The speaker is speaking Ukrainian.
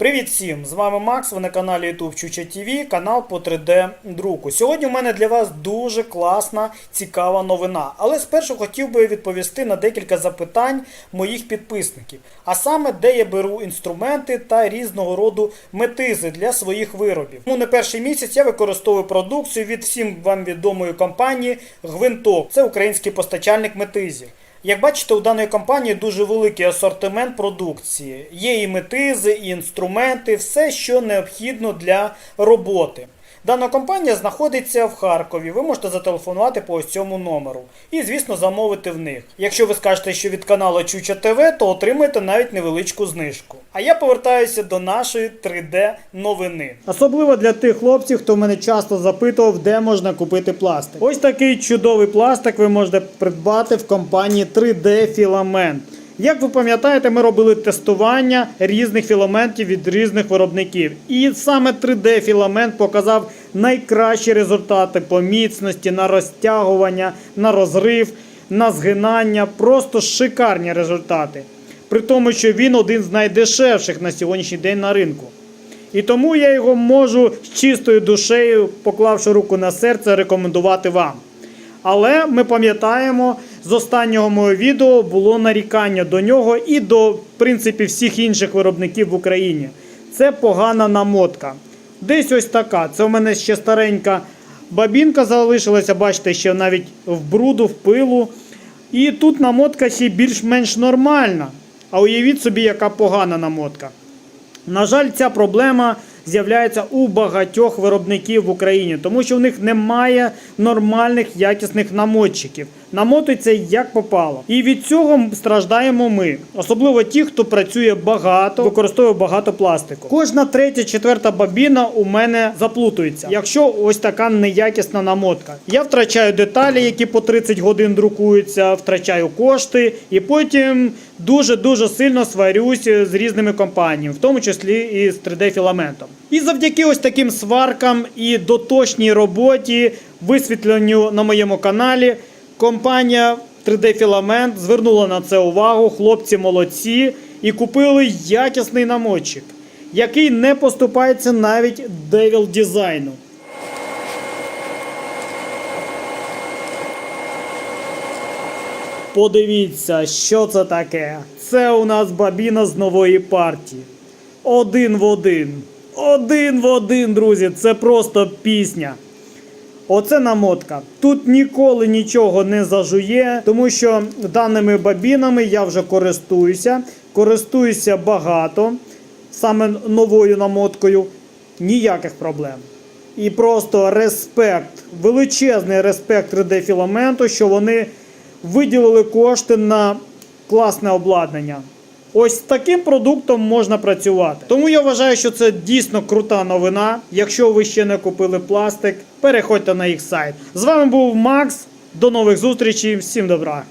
Привіт всім! З вами Макс. Ви на каналі YouTube Чуча TV, канал по 3D друку. Сьогодні у мене для вас дуже класна, цікава новина. Але спершу хотів би відповісти на декілька запитань моїх підписників. А саме, де я беру інструменти та різного роду метизи для своїх виробів. Ну, не перший місяць я використовую продукцію від всім вам відомої компанії Гвинток. Це український постачальник метизів. Як бачите, у даної компанії дуже великий асортимент продукції. Є і метизи, і інструменти, все, що необхідно для роботи. Дана компанія знаходиться в Харкові. Ви можете зателефонувати по ось цьому номеру. І, звісно, замовити в них. Якщо ви скажете, що від каналу Чуча ТВ, то отримаєте навіть невеличку знижку. А я повертаюся до нашої 3D новини. Особливо для тих хлопців, хто мене часто запитував, де можна купити пластик. Ось такий чудовий пластик ви можете придбати в компанії 3D Filament. Як ви пам'ятаєте, ми робили тестування різних філаментів від різних виробників. І саме 3D філамент показав найкращі результати по міцності, на розтягування, на розрив, на згинання. Просто шикарні результати. При тому, що він один з найдешевших на сьогоднішній день на ринку. І тому я його можу з чистою душею, поклавши руку на серце, рекомендувати вам. Але ми пам'ятаємо, з останнього мого відео було нарікання до нього і до, в принципі, всіх інших виробників в Україні. Це погана намотка. Десь ось така. Це у мене ще старенька бабінка залишилася, бачите, ще навіть в бруду, в пилу. І тут намотка ще більш-менш нормальна. А уявіть собі, яка погана намотка. На жаль, ця проблема з'являється у багатьох виробників в Україні, тому що в них немає нормальних якісних намотчиків. Намотується як попало. І від цього страждаємо ми, особливо ті, хто працює багато, використовує багато пластику. Кожна третя, четверта бабіна у мене заплутується, якщо ось така неякісна намотка. Я втрачаю деталі, які по 30 годин друкуються, втрачаю кошти, і потім дуже-дуже сильно сварюся з різними компаніями, в тому числі і з 3D-філаментом. І завдяки ось таким сваркам і доточній роботі, висвітленню на моєму каналі, компанія 3D-філамент звернула на це увагу. Хлопці молодці і купили якісний намочик, який не поступається навіть Devil дизайну. Подивіться, що це таке. Це у нас бабіна з нової партії. Один в один. Один в один, друзі. Це просто пісня. Оце намотка. Тут ніколи нічого не зажує, тому що даними бабінами я вже користуюся. Користуюся багато, саме новою намоткою. Ніяких проблем. І просто респект, величезний респект 3D філаменту, що вони виділили кошти на класне обладнання. Ось з таким продуктом можна працювати. Тому я вважаю, що це дійсно крута новина. Якщо ви ще не купили пластик, переходьте на їх сайт. З вами був Макс. До нових зустрічей. Всім добра!